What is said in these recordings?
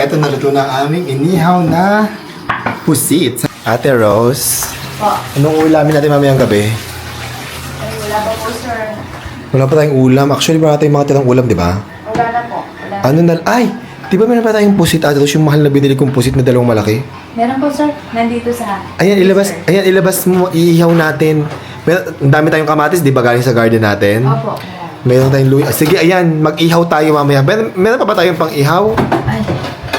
eto naluto na ang aming inihaw na pusit. Ate Rose, Po. anong ulamin natin mamayang gabi? Ay, wala pa po, sir. Wala pa tayong ulam. Actually, wala tayong mga tirang ulam, di ba? Wala na po. Wala. Ano na... Ay! Di ba meron pa tayong pusit, Ate Rose? Yung mahal na binili kong pusit na dalawang malaki? Meron po, sir. Nandito sa... Ayan, ilabas, Sir. ayan, ilabas mo, iihaw natin. Meron, ang dami tayong kamatis, di ba, galing sa garden natin? Opo. Ayan. Meron tayong luya. Sige, ayan, mag-ihaw tayo mamaya. Meron, meron pa ba tayong pang-ihaw?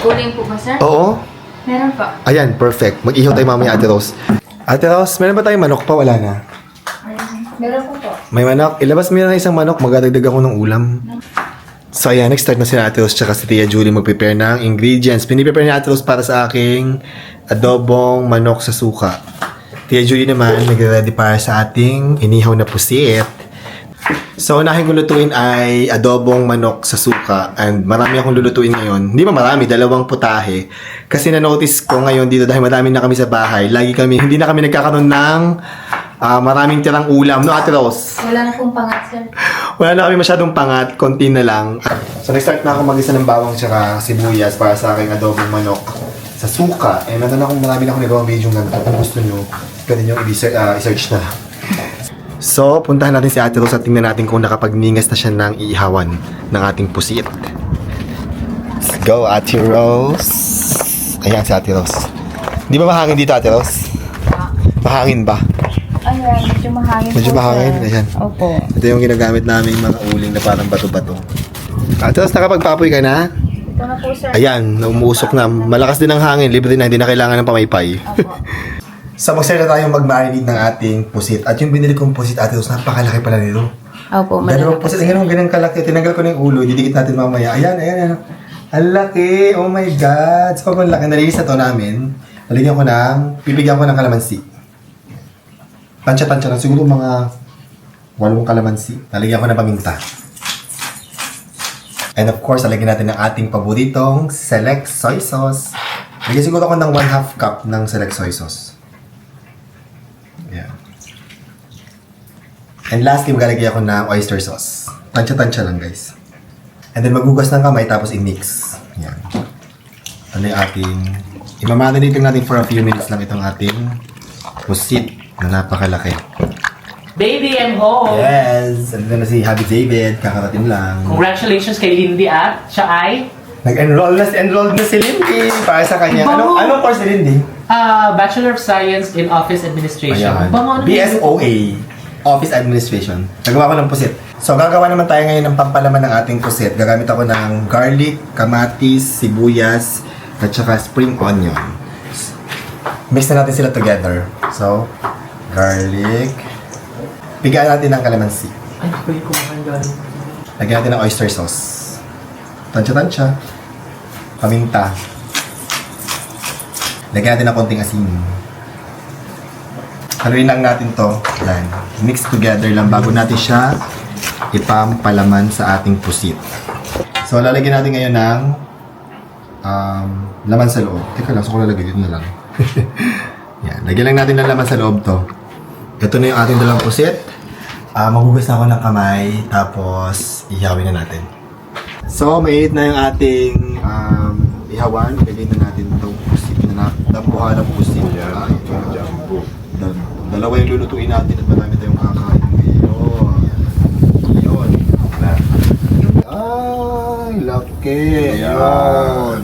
Kuling po ba, sir? Oo. Meron po. Ayan, perfect. Mag-ihaw tayo mamaya, Ate Rose. Ate Rose, meron ba tayong manok pa? Wala na. Meron po po. May manok. Ilabas mo na isang manok. Magdadagdag ako ng ulam. So, ayan. Next start na si Ate Rose tsaka si Tia Julie mag-prepare ng ingredients. Piniprepare ni Ate Rose para sa aking adobong manok sa suka. Tia Julie naman, nagre-ready para sa ating inihaw na pusit. So, unahin kong lutuin ay adobong manok sa suka. And marami akong lulutuin ngayon. Hindi ba marami? Dalawang putahe. Kasi na-notice ko ngayon dito dahil marami na kami sa bahay. Lagi kami, hindi na kami nagkakaroon ng ah, maraming tirang ulam. No, Ate Rose? Wala na pong pangat, sir. Wala na kami masyadong pangat, konti na lang. So, nag-start na ako mag-isa ng bawang tsaka sibuyas para sa aking adobong manok sa suka. Eh, meron akong marami na akong nagawang video ng. Kung gusto nyo, pwede nyo i-search, ah, i-search na. So, puntahan natin si Ate Rose at tingnan natin kung nakapagningas na siya ng iihawan ng ating pusit. Let's go, Ate Rose. Ayan si Ate Rose. Di ba mahangin dito, Ate Rose? Mahangin ba? Ayan, medyo mahangin Medyo mahangin? Ayan. Opo. Ito yung ginagamit namin mga uling na parang bato-bato. At tapos nakapagpapoy ka na? Ito na po, sir. Ayan, umuusok na. Malakas din ang hangin, libre na, hindi na kailangan ng pamaypay. Opo. so magsalita tayong mag-marinate ng ating pusit. At yung binili kong pusit, ate Rose, napakalaki pala nito. Opo, Dalawang malaki. pusit, ganun, ganun kalaki. Tinanggal ko na yung ulo, didikit natin mamaya. Ayan, ayan, ayan. Ang laki! Oh my God! Sobrang laki. Nalinis na to namin. Nalagyan ko ng, pipigyan ko ng kalamansi. Tansya-tansya lang. Siguro mga walong kalamansi. Nalagyan ko ng paminta. And of course, nalagyan natin ng ating paboritong select soy sauce. Lagyan siguro ako ng 1 half cup ng select soy sauce. And lastly, maglalagay ako ng oyster sauce. Tansya-tansya lang, guys. And then maghugas ng kamay tapos i-mix. Yan. Ano yung ating... Imamarinate lang natin for a few minutes lang itong ating pusit na napakalaki. Baby, I'm home! Yes! Ano na si Happy David, kakarating lang. Congratulations kay Lindy at siya ay Nag-enroll na, enrolled na si Lindy para sa kanya. Ano, Bango! anong course ni Lindy? ah, Bachelor of Science in Office Administration. Ayan. Bango, ano BSOA, Office Administration. Nagawa ko ng pusit. So, gagawa naman tayo ngayon ng pampalaman ng ating pusit. Gagamit ako ng garlic, kamatis, sibuyas, at saka spring onion. Mix na natin sila together. So, garlic. Bigyan natin ng kalamansi. Ay, pwede kumakain galing. Lagyan natin ng oyster sauce. Tansya-tansya. Paminta. Lagyan natin ng konting asin. Haluin lang natin to. Yan. Mix together lang bago natin siya ipampalaman sa ating pusit. So, lalagyan natin ngayon ng um, laman sa loob. Teka lang, so ko lalagay dito na lang. Yan. Lagyan lang natin ng laman sa loob to. Ito na yung ating dalawang pusit. Ah, maghugas na ako ng kamay, tapos ihawin na natin. So, mainit na yung ating um, ihawan. Ilagay na natin itong pusit na napuha ng pusit. Dal dalawa yung lulutuin natin at marami tayong kakain. Ayun. Ayun. Ay, laki. Ayun.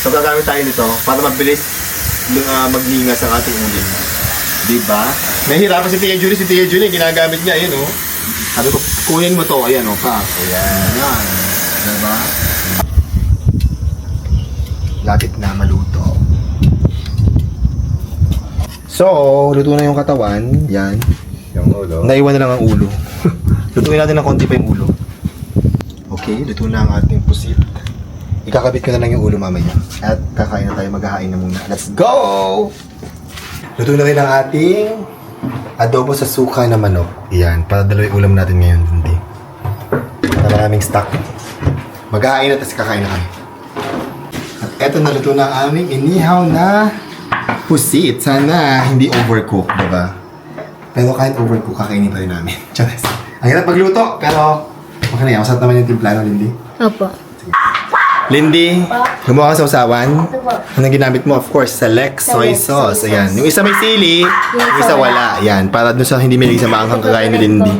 So, gagamit tayo nito para mabilis uh, magningas ang ating uling. Diba? Nahihirapan si Tia Julie. Si Tia Julie, ginagamit niya. Ayan, oh. Sabi ko, kunin mo to. Ayan, oh, pa. Ayan. Ayan. Diba? Lapit na maluto. So, luto na yung katawan. Yan. Yung ulo. Naiwan na lang ang ulo. Lutuin natin ng konti pa yung ulo. Okay, luto na ang ating pusit. Ikakabit ko na lang yung ulo mamaya. At kakain na tayo, maghahain na muna. Let's go! Luto na rin ang ating adobo sa suka na manok. Yan, para dalawa yung ulam natin ngayon. Hindi. Na maraming stock. Maghahain na, tapos kakain na kami. At eto na luto na ang aming inihaw na pusit. Sana hindi overcook, diba? Pero kahit overcook, kakainin pa rin namin. Charas. Ang hirap magluto, pero okay na yan. Masarap naman yung timplano, Lindy. Opo. Lindy, gumawa ka sa usawan. Anong ginamit mo? Of course, select soy Select sauce. Ayan. Yung isa may sili, yung isa wala. Ayan. Para dun sa hindi milig sa maanghang kagaya ni Lindy.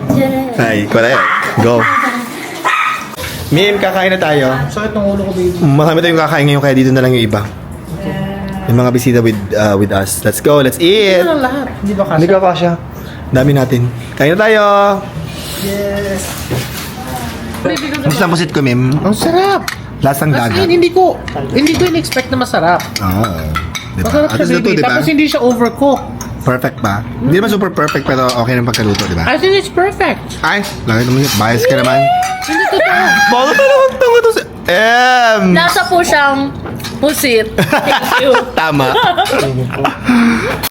Ay, correct. Go. Mim, kakain na tayo. Sakit ng ulo ko, baby. Marami tayong kakain ngayon kaya dito na lang yung iba. Yung mga bisita with uh, with us. Let's go, let's eat! Ito lang lahat. Hindi ba Hindi kasha? ka kasha. Dami natin. Kain na tayo! Yes. Gusto lang pusit ko, Mim. Ang sarap. Lasang As dagat. in, hindi ko, hindi ko in-expect na masarap. Oo. Diba? Masarap At siya, least baby. diba? Tapos hindi siya overcooked. Perfect ba? Hindi naman super perfect pero okay ng pagkaluto, diba? I think it's perfect. Ay, lagi naman yun. Bias ka naman. Hindi totoo. Bakit talagang tanga to si... M! Nasa po siyang pusit. Thank you. Tama.